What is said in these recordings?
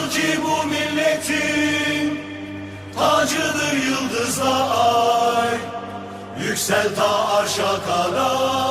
Atatürk'tür bu milletin Tacıdır yıldızla ay Yüksel ta arşa kadar.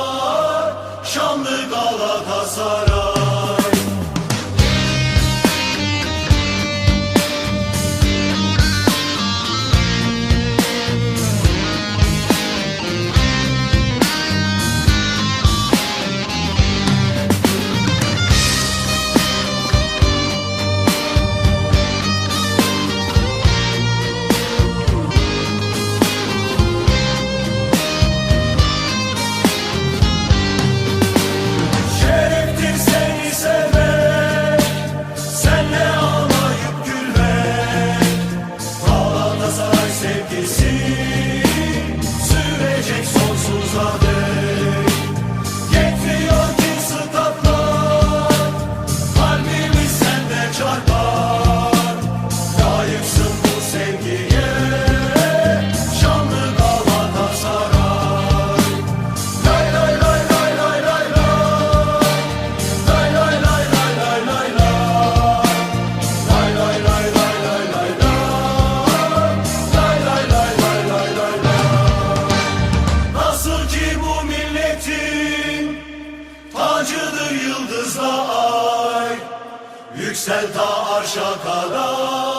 Yüksel ta arşa kadar.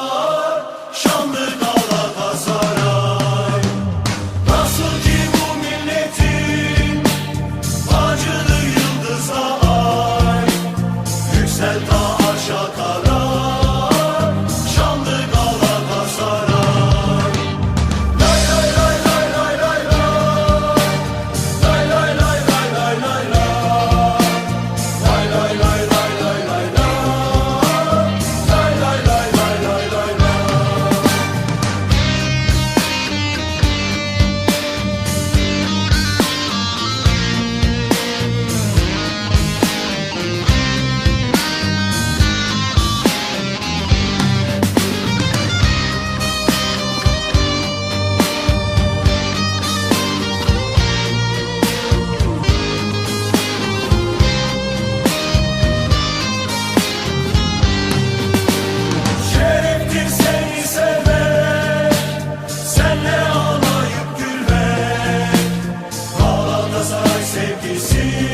See.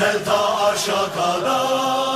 Sen ta arşa kadar.